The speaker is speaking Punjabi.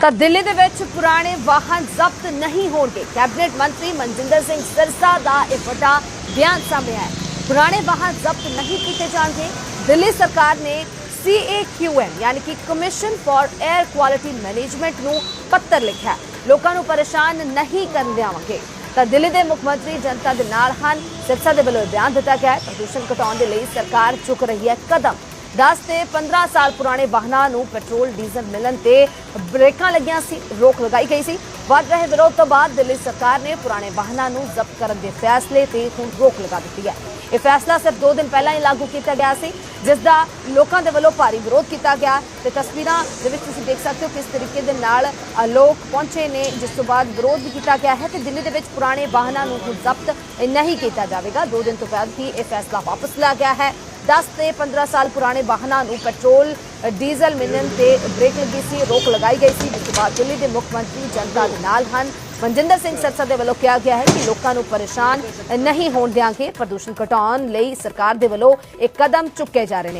ਤਾਂ ਦਿੱਲੀ ਦੇ ਵਿੱਚ ਪੁਰਾਣੇ ਵਾਹਨ ਜ਼ਬਤ ਨਹੀਂ ਹੋਣਗੇ। ਕੈਬਨਿਟ ਮੰਤਰੀ ਮਨਜਿੰਦਰ ਸਿੰਘ ਸਿਰਸਾ ਦਾ ਇਹ ਵੱਡਾ ਬਿਆਨ ਸਾਹਮਣੇ ਆਇਆ ਪੁਰਾਣੇ ਵਾਹਨ ਜ਼ਬਤ ਨਹੀਂ ਕੀਤੇ ਜਾਣਗੇ। ਦਿੱਲੀ ਸਰਕਾਰ ਨੇ CAQM ਯਾਨੀ ਕਿ commission for air quality management ਨੂੰ ਪੱਤਰ ਲਿਖਿਆ ਲੋਕਾਂ ਨੂੰ ਪਰੇਸ਼ਾਨ ਨਹੀਂ ਕਰਨ ਦੇਵਾਂਗੇ ਤਾਂ ਦਿੱਲੀ ਦੇ ਮੁੱਖ ਮੰਤਰੀ ਜਨਤਾ ਦੇ ਨਾਲ ਹਨ। ਸਿਰਸਾ ਦੇ ਵੱਲੋਂ ਇਹ ਬਿਆਨ ਦਿੱਤਾ ਗਿਆ ਹੈ। ਪ੍ਰਦੂਸ਼ਣ ਘਟਾਉਣ ਦੇ ਲਈ ਸਰਕਾਰ ਚੁੱਕ ਰਹੀ ਹੈ ਕਦਮ। 10 ਤੇ 15 ਸਾਲ ਪੁਰਾਣੇ ਵਾਹਨਾਂ ਨੂੰ ਪੈਟਰੋਲ, ਡੀਜ਼ਲ ਮਿਲਣ ਤੇ ਬ੍ਰੇਕਾਂ ਲੱਗੀਆਂ ਸੀ, ਰੋਕ ਲਗਾਈ ਗਈ ਸੀ। ਵੱਧ ਰਹੇ ਵਿਰੋਧ ਤੋਂ ਬਾਅਦ ਦਿੱਲੀ ਸਰਕਾਰ ਨੇ ਪੁਰਾਣੇ ਵਾਹਨਾਂ ਨੂੰ ਜ਼ਬਤ ਕਰਨ ਦੇ ਫੈਸਲੇ ਤੇ ਹੁਣ ਰੋਕ ਲਗਾ ਦਿੱਤੀ ਹੈ। ਇਹ ਫੈਸਲਾ ਸਿਰਫ 2 ਦਿਨ ਪਹਿਲਾਂ ਹੀ ਲਾਗੂ ਕੀਤਾ ਗਿਆ ਸੀ ਜਿਸ ਦਾ ਲੋਕਾਂ ਦੇ ਵੱਲੋਂ ਭਾਰੀ ਵਿਰੋਧ ਕੀਤਾ ਗਿਆ। ਤੇ ਤਸਵੀਰਾਂ ਦੇ ਵਿੱਚ ਤੁਸੀਂ ਦੇਖ ਸਕਦੇ ਹੋ ਕਿਸ ਤਰੀਕੇ ਦੇ ਨਾਲ ਲੋਕ ਪਹੁੰਚੇ ਨੇ, ਜਿਸ ਤੋਂ ਬਾਅਦ ਵਿਰੋਧ ਵੀ ਕੀਤਾ ਗਿਆ ਹੈ ਤੇ ਦਿੱਲੀ ਦੇ ਵਿੱਚ ਪੁਰਾਣੇ ਵਾਹਨਾਂ ਨੂੰ ਹੁਣ ਜ਼ਬਤ ਨਹੀਂ ਕੀਤਾ ਜਾਵੇਗਾ। 2 ਦਿਨ ਤੋਂ ਬਾਅਦ ਹੀ ਇਹ ਫੈਸਲਾ ਵਾਪਸ ਲਿਆ ਗਿਆ ਹੈ। 10 ਤੇ 15 ਸਾਲ ਪੁਰਾਣੇ ਵਾਹਨਾਂ ਨੂੰ ਪੈਟਰੋਲ, ਡੀਜ਼ਲ ਮਿਲਣ ਤੇ ਬ੍ਰੇਕ ਲੱਗੀ ਸੀ, ਰੋਕ ਲਗਾਈ ਗਈ ਸੀ, ਜਿਸ ਤੋਂ ਬਾਅਦ ਦਿੱਲੀ ਦੇ ਮੁੱਖ ਮੰਤਰੀ ਜਨਤਾ ਦੇ ਨਾਲ ਹਨ। ਮਨਜਿੰਦਰ ਸਿੰਘ ਸਰਸਾ ਦੇ ਵੱਲੋਂ ਕਿਹਾ ਗਿਆ ਹੈ ਕਿ ਲੋਕਾਂ ਨੂੰ ਪਰੇਸ਼ਾਨ ਨਹੀਂ ਹੋਣ ਦਿਆਂਗੇ। ਪ੍ਰਦੂਸ਼ਣ ਘਟਾਉਣ ਲਈ ਸਰਕਾਰ ਦੇ ਵੱਲੋਂ ਇਹ ਕਦਮ ਚੁੱਕੇ ਜਾ ਰਹੇ ਨੇ।